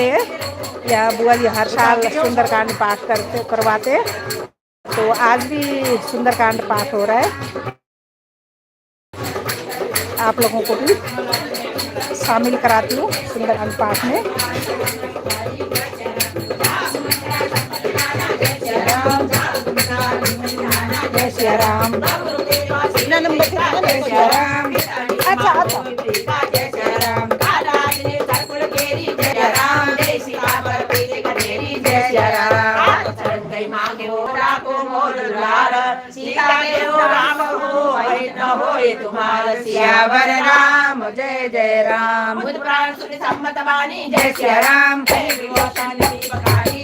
या बुआ जी हर साल सुंदरकांड पाठ करते करवाते तो आज भी सुंदरकांड पाठ हो रहा है। आप लोगों को भी शामिल कराती हूँ सुंदरकांड पाठ में। जय राम। कितना अच्छा अच्छा। सीता देव राम हो हरि न हो तुम्हार सियावर राम जय जय राम बुद्ध प्राण सुनि सम्मत वाणी जय सिया राम जय विमोचन दीपकारी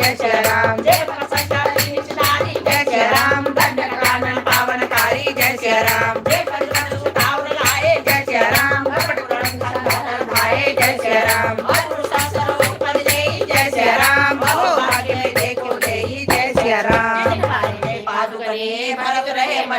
जय श्री राम जय भगत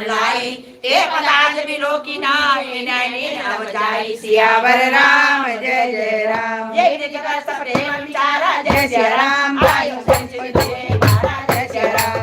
लाए ते पदार्थ विलोकी नाय नैने नव जाई सियावर राम जय जय राम जय जगत प्रेम विचारा जय सिया राम आयु संचित जय महाराज जय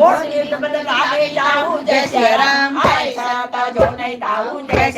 મોરલી બદલાવે જાઉં જય શ્રી રામ. ભાઈ સાતા જો નહીં તાઉં જય